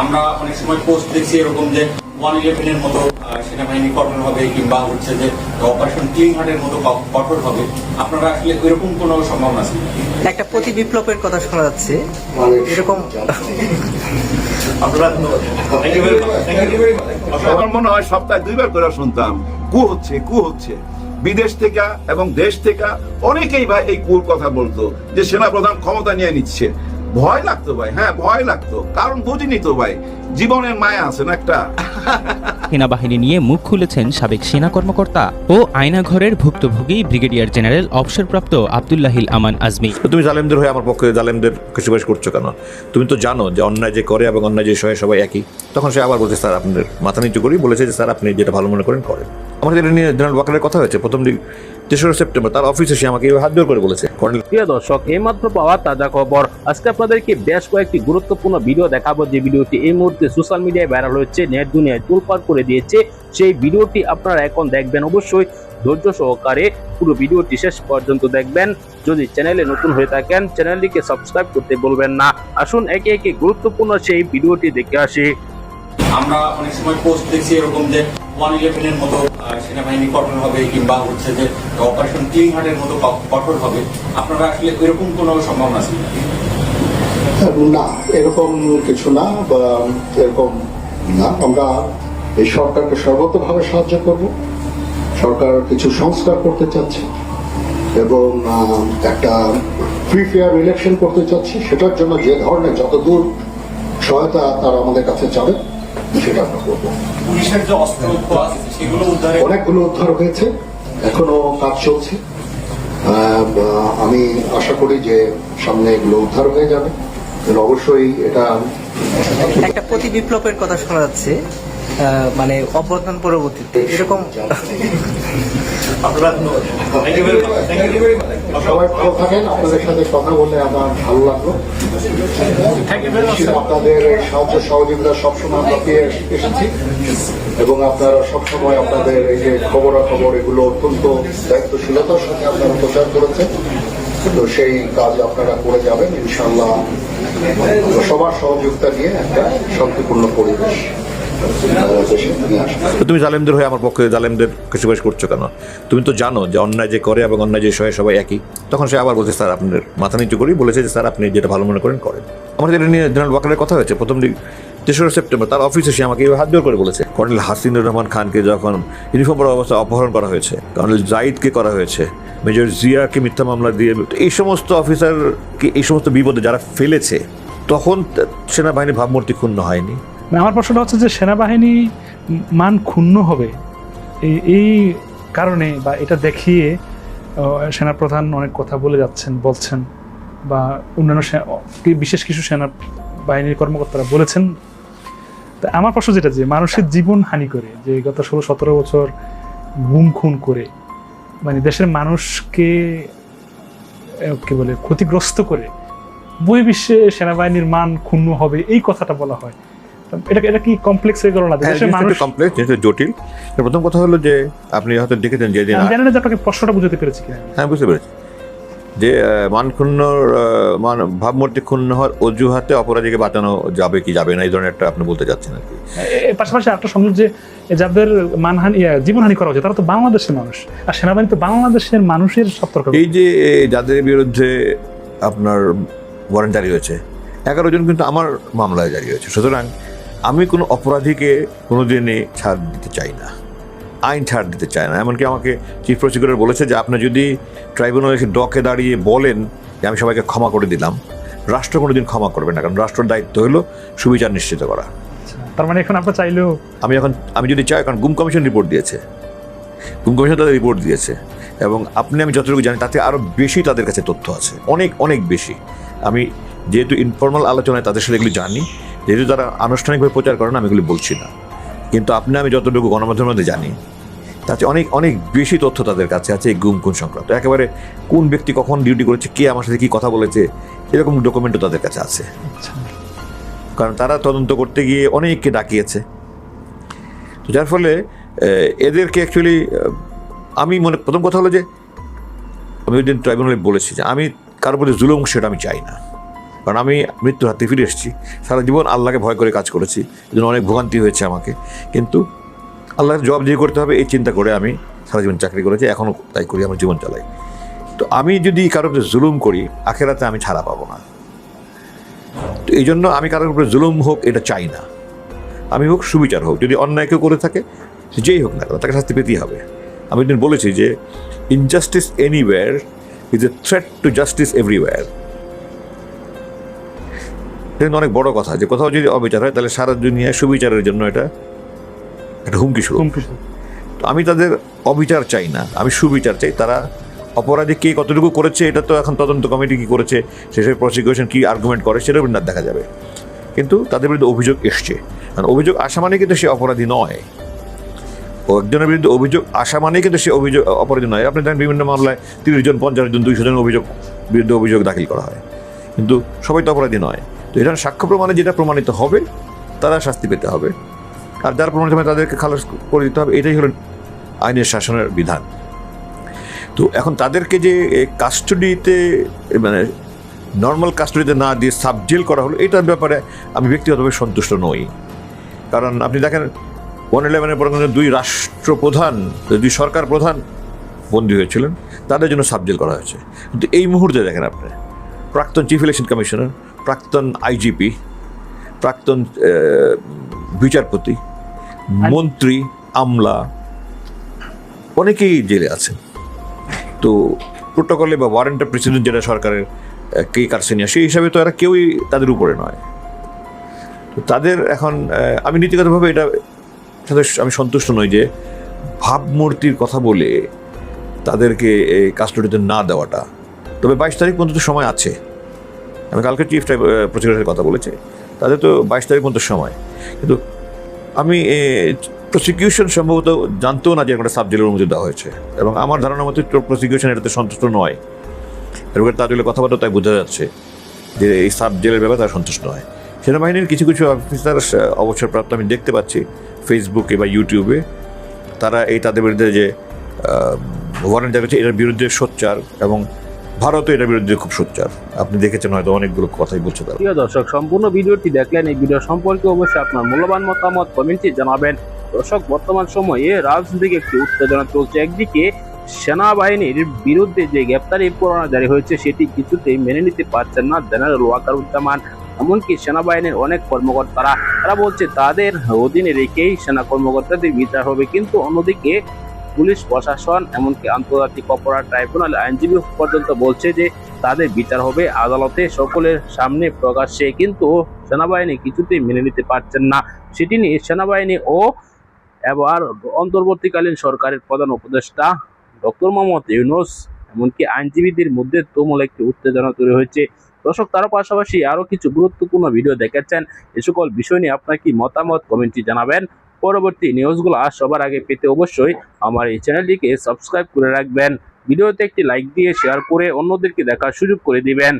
আমরা অনেক সময় পোস্ট দেখছি এরকম যে ওয়ান ইলেভেনের মতো সেনাবাহিনী কঠোর হবে কিংবা হচ্ছে যে অপারেশন ক্লিন হার্টের মতো কঠোর হবে। আপনারা আসলে এরকম কোনো সম্ভাবনা আছে? একটা প্রতি বিপ্লবের কথা শোনা যাচ্ছে। এরকম. আমার মনে হয় সপ্তাহে দুইবার করে শুনতাম কু হচ্ছে কু হচ্ছে। বিদেশ থেকে এবং দেশ থেকে অনেকেই ভাই এই কুর কথা বলতো যে সেনাপ্রধান ক্ষমতা নিয়ে নিচ্ছে। ভয় লাগতো ভাই হ্যাঁ ভয় লাগতো। কারণ বুঝিনি তো ভাই জীবনের মায়া আছে না একটা। সেনাবাহিনী নিয়ে মুখ খুলেছেন সাবেক সেনা কর্মকর্তা ও আয়নাঘরের ভুক্তভোগী ব্রিগেডিয়ার জেনারেল অবসরপ্রাপ্ত আবদুল্লাহিল আমান আজমি। তো তুমি জালেমদের হয়ে আমার পক্ষে জালেমদের সুপারিশ করছ কেন? তুমি তো জানো যে অন্যায় যে করে এবং অন্যায় যে সহে সবাই একই। তখন সে আবার বলছে স্যার আপনার মাথা নিচু করি বলেছে যে স্যার আপনি যেটা ভালো মনে করেন করেন। আমাদের এটা নিয়ে জেনারেল ওয়াকারের কথা হয়েছে। প্রথম দিন তেসরা সেপ্টেম্বর তার অফিসে সে আমাকে এইভাবে হাত জোর করে বলেছে। কর্নেল প্রিয় দর্শক এইমাত্র পাওয়া তাজা খবর। আজকে আপনাদেরকে বেশ কয়েকটি গুরুত্বপূর্ণ ভিডিও দেখাবো। যে ভিডিওটি এই মুহূর্তে সোশ্যাল মিডিয়ায় ভাইরাল হচ্ছে নেট দুনিয়ায় তোলপাড় করে দিয়েছে সেই ভিডিওটি আপনারা এখন দেখবেন অবশ্যই। ধৈর্য সহকারে পুরো ভিডিওটি শেষ পর্যন্ত দেখবেন। যদি চ্যানেলে নতুন হয়ে থাকেন চ্যানেলটিকে সাবস্ক্রাইব করতে বলবেন না। আসুন একে একে গুরুত্বপূর্ণ সেই ভিডিওটি দেখে আসি। আমরা অনেক সময় পোস্ট দেখছি এরকম যে ওয়ান ইলেভেনের মতো সেনাবাহিনী কঠোর হবে কিংবা হচ্ছে যে অপারেশন ক্লিন হার্টের মতো কঠোর হবে, আপনারা আসলে এরকম কোনো সম্ভাবনা আছে না, এরকম কিছু না, বা, এরকম না। আমরা এই সরকারকে সর্বতভাবে সাহায্য করব। সরকার কিছু সংস্কার করতে চাচ্ছে এবং একটা ফ্রি ফেয়ার ইলেকশন করতে চাচ্ছি। সেটার জন্য যে ধরনের যতদূর সহায়তা তারা আমাদের কাছে চাবে সেটা আমরা করব পুলিশের যে অস্ত্র সেগুলো উদ্ধারে অনেকগুলো উদ্ধার হয়েছে এখনও কাজ চলছে। আহ, আমি আশা করি যে সামনে এগুলো উদ্ধার হয়ে যাবে। অবশ্যই এটা একটা প্রতি বিপ্লবের কথা শোনা যাচ্ছে। আহ, মানে অভ্যর্থন পরবর্তীতে এরকম. সবাই ভালো থাকেন আপনাদের সাথে কথা বলে আমার ভালো লাগল। এবং আপনারা সবসময় আপনাদের এই যে খবরাখবর, এগুলো অত্যন্ত দায়িত্বশীলতার সাথে আপনারা প্রচার করেছেন। তো সেই কাজ আপনারা করে যাবেন। ইনশাল্লাহ সবার সহযোগিতা নিয়ে একটা শান্তিপূর্ণ পরিবেশ। তুমি জালেমদের হয়ে আমার পক্ষে জালেমদের সুপারিশ করছ কেন? তুমি তো জানো যে অন্যায় যে করে এবং অন্যায় যে সহে সবাই একই। তখন সে আবার বলছে, স্যার আপনার মাথা নিচু করেই বলেছে যে, স্যার, আপনি যেটা ভালো মনে করেন করেন। আমাদের যেটা নিয়ে জেনারেল ওয়াকারের কথা হয়েছে। প্রথম দিন তেসরা সেপ্টেম্বর, তার অফিসে সে আমাকে হাত জোর করে বলেছে, কর্নেল হাসিনুর রহমান খানকে যখন ইউনিফর্ম পরা অবস্থায় অপহরণ করা হয়েছে, কর্নেল জাইদকে করা হয়েছে, মেজর জিয়াকে মিথ্যা মামলা দিয়ে, এই সমস্ত অফিসারকে, এই সমস্ত বিপদে যারা ফেলেছে, তখন সেনাবাহিনীর ভাবমূর্তি ক্ষুণ্ণ হয়নি। আমার প্রশ্নটা হচ্ছে যে সেনাবাহিনী মান ক্ষুণ্ণ হবে? এই- কারণে বা এটা দেখিয়ে সেনাপ্রধান অনেক কথা বলে যাচ্ছেন, বলছেন, বা অন্যান্য বিশেষ কিছু সেনা বাহিনীর কর্মকর্তারা বলেছেন? তা আমার প্রশ্ন যেটা যে, মানুষের জীবন হানি করে, যে গত ষোলো সতেরো বছর গুম খুন করে মানে দেশের মানুষকে কি বলে, ক্ষতিগ্রস্ত করে, বহির্বিশ্বে সেনাবাহিনীর মান ক্ষুণ্ণ হবে, এই কথাটা বলা হয়। এটা এটা কি কমপ্লেক্স হয়ে গেল না? হ্যাঁ, দেশের মানুষ কমপ্লেক্স জিনিসটা জটিল। প্রথম কথা হলো যে আপনি হয়তো দেখেছেন যেদিন আমি জানি না যে আপনাকে প্রশ্নটা বুঝতে পেরেছি কিনা। হ্যাঁ বুঝতে পেরেছি। যে আহ, মান মান ভাবমূর্তি ক্ষুণ্ণ হওয়ার অজুহাতে অপরাধীকে বাঁচানো যাবে কি যাবে না এই ধরনের একটা আপনি বলতে চাচ্ছেন আর কি। পাশাপাশি একটা সংযোগ যে যাদের মানহানি জীবনহানি করা হচ্ছে তারা তো বাংলাদেশের মানুষ। আর সেনাবাহিনী তো বাংলাদেশের মানুষের সতর্ক এই যে যাদের বিরুদ্ধে আপনার ওয়ারেন্ট জারি হয়েছে এগারো জন কিন্তু আমার মামলায় জারি হয়েছে। সুতরাং আমি কোনো অপরাধীকে কোনো দিনই ছাড় দিতে চাই না। আইন ছাড় দিতে চায় না। এমনকি আমাকে চিফ প্রসিকিউটর বলেছে যে আপনি যদি ট্রাইব্যুনাল এসে ডকে দাঁড়িয়ে বলেন যে আমি সবাইকে ক্ষমা করে দিলাম রাষ্ট্র কোনোদিন ক্ষমা করবে না। কারণ রাষ্ট্রের দায়িত্ব হলো সুবিচার নিশ্চিত করা। তার মানে এখন আপনার চাইলেও আমি এখন আমি যদি চাই কারণ গুম কমিশন রিপোর্ট দিয়েছে। গুম কমিশন তাদের রিপোর্ট দিয়েছে। এবং আপনি আমি যতটুকু জানি তাতে আরও বেশি তাদের কাছে তথ্য আছে। অনেক অনেক বেশি। আমি যেহেতু ইনফর্মাল আলোচনায় তাদের সাথে এগুলি জানি যেহেতু তারা আনুষ্ঠানিকভাবে প্রচার করে না আমি এগুলি বলছি না। কিন্তু আপনি আমি যতটুকু গণমাধ্যমের মধ্যে জানি তাতে অনেক অনেক বেশি তথ্য তাদের কাছে আছে এই গুম কোন সংক্রান্ত। একেবারে কোন ব্যক্তি কখন ডিউটি করেছে কে আমার সাথে কী কথা বলেছে এরকম ডকুমেন্টও তাদের কাছে আছে। আচ্ছা। কারণ তারা তদন্ত করতে গিয়ে অনেককে ডাকিয়েছে। তো যার ফলে এদেরকে অ্যাকচুয়ালি আমি মনে প্রথম কথা হলো যে আমি ওই দিন ট্রাইব্যুনালে বলেছি যে আমি কারোর প্রতি জুলুম সেটা আমি চাই না। কারণ আমি মৃত্যুর হাতে ফিরে এসেছি। সারা জীবন আল্লাহকে ভয় করে কাজ করেছি। এই জন্য অনেক ভোগান্তি হয়েছে আমাকে। কিন্তু আল্লাহর জবাব দিয়ে করতে হবে, এই চিন্তা করে আমি সারা জীবন চাকরি করেছি, এখনও তাই করি, আমার জীবন চালাই। তো আমি যদি কারোর উপরে জুলুম করি, আখেরাতে আমি ছাড়া পাবো না। তো এই জন্য আমি কারোর উপরে জুলুম হোক, এটা চাই না। আমি হোক, সুবিচার হোক, যদি অন্যায় কেউ করে থাকে যেই হোক না কেন, তাকে শাস্তি পেতেই হবে। আমি একদিন বলেছি যে injustice anywhere is a threat to justice everywhere এটা কিন্তু অনেক বড় কথা যে কোথাও যদি অবিচার হয় তাহলে সারা দুনিয়ায় সুবিচারের জন্য এটা একটা হুমকি শুরু হুমকি তো আমি তাদের অবিচার চাই না আমি সুবিচার চাই। তারা অপরাধী কে কতটুকু করেছে এটা তো এখন তদন্ত কমিটি কী করেছে শেষে প্রসিকিউশন কী আর্গুমেন্ট করে সেটাও না দেখা যাবে। কিন্তু তাদের বিরুদ্ধে অভিযোগ এসছে। কারণ অভিযোগ আসা মানে কিন্তু সে অপরাধী নয়। ও একজনের বিরুদ্ধে অভিযোগ আসা মানে কিন্তু সে অভিযোগ অপরাধী নয়। আপনি দেখেন বিভিন্ন মামলায় তিরিশ জন পঞ্চাশ জন দুইশো জন অভিযোগ বিরুদ্ধে অভিযোগ দাখিল করা হয়। কিন্তু সবাই তো অপরাধী নয়। তো এটা সাক্ষ্য প্রমাণে যেটা প্রমাণিত হবে, তারা শাস্তি পেতে হবে। আর যার প্রমাণিত হবে তাদেরকে খালাস করে দিতে হবে, এটাই হলো আইনের শাসনের বিধান। তো এখন তাদেরকে যে কাস্টডিতে মানে নর্মাল কাস্টডিতে না দিয়ে সাবজেল করা হলো, এটার ব্যাপারে আমি ব্যক্তিগতভাবে সন্তুষ্ট নই। কারণ আপনি দেখেন ওয়ান ইলেভেনের পর দুই রাষ্ট্রপ্রধান, দুই সরকার প্রধান বন্দী হয়েছিলেন, তাদের জন্য সাবজেল করা হয়েছে। কিন্তু এই মুহূর্তে দেখেন আপনি, প্রাক্তন চিফ ইলেকশন কমিশনার প্রাক্তন আইজিপি প্রাক্তন বিচারপতি মন্ত্রী আমলা অনেকেই জেলে আছেন। তো প্রোটোকলে বা ওয়ারেন্ট অফ প্রেসিডেন্ট যেটা সরকারের কে কারসেনিয়া সেই হিসাবে তো এরা কেউই তাদের উপরে নয়। তো তাদের এখন আমি নীতিগতভাবে এটা আমি সন্তুষ্ট নই যে ভাবমূর্তির কথা বলে তাদেরকে কাস্টডিতে না দেওয়াটা। তবে বাইশ তারিখ পর্যন্ত সময় আছে। আমি কালকে চিফ প্রসিকিউটরের কথা বলেছি। তাদের তো বাইশ তারিখ পর্যন্ত সময়। কিন্তু আমি প্রসিকিউশন সম্ভবত জানতেও না যে একটা সাবজেক্টের অনুমতি দেওয়া হয়েছে। এবং আমার ধারণা মতো প্রসিকিউশন এটাতে সন্তুষ্ট নয়। এবং তাদের কথাবার্তা তাই বোঝা যাচ্ছে যে এই সাব জেলের ব্যাপারে তারা সন্তুষ্ট নয়। সেনাবাহিনীর কিছু কিছু অফিসার অবসরপ্রাপ্ত আমি দেখতে পাচ্ছি ফেসবুকে বা ইউটিউবে তারা এই তাদের বিরুদ্ধে যে ওয়ারেন্ট জারি এটার বিরুদ্ধে সোচ্চার এবং ভারতও এটার বিরুদ্ধে খুব সোচ্চার। আপনি দেখেছেন হয়তো অনেকগুলো কথাই বলছে তারা প্রিয় দর্শক, সম্পূর্ণ ভিডিওটি দেখলেন, এই ভিডিও সম্পর্কে অবশ্যই আপনার মূল্যবান মতামত কমেন্টে জানাবেন। দর্শক, বর্তমান সময়ে রাজনৈতিক একটি উত্তেজনা চলছে। একদিকে সেনাবাহিনীর বিরুদ্ধে যে গ্রেপ্তারি পরোয়ানা জারি হয়েছে, সেটি কিছুতেই মেনে নিতে পারছেন না জেনারেল ওয়াকারুজ্জামান। এমনকি সেনাবাহিনীর অনেক কর্মকর্তারা, তারা বলছে, তাদের অধীনে রেখেই সেনা কর্মকর্তাদের বিচার হবে। কিন্তু অন্যদিকে পুলিশ, প্রশাসন, এমনকি আন্তর্জাতিক অপরাধ ট্রাইব্যুনাল, আইনজীবী পর্যন্ত বলছে যে তাদের বিচার হবে আদালতে। সকলের সামনে প্রকাশ্যে কিন্তু সেনাবাহিনী কিছুতেই মেনে নিতে পারছেন না। সেটি নিয়ে সেনাবাহিনী ও এবার অন্তর্বর্তীকালীন সরকারের প্রধান উপদেষ্টা ডক্টর মোহাম্মদ ইউনুস, এমনকি আইনজীবীদের মধ্যে তুমুল একটি উত্তেজনা তৈরি হয়েছে। দর্শক, তার পাশাপাশি আরও কিছু গুরুত্বপূর্ণ ভিডিও দেখাচ্ছেন এ সকল বিষয় নিয়ে আপনার কি মতামত? কমেন্টে জানাবেন। পরবর্তী নিউজগুলো সবার আগে পেতে অবশ্যই আমার এই চ্যানেলটিকে সাবস্ক্রাইব করে রাখবেন। ভিডিওতে একটি লাইক দিয়ে শেয়ার করে অন্যদেরকে দেখার সুযোগ করে দিবেন।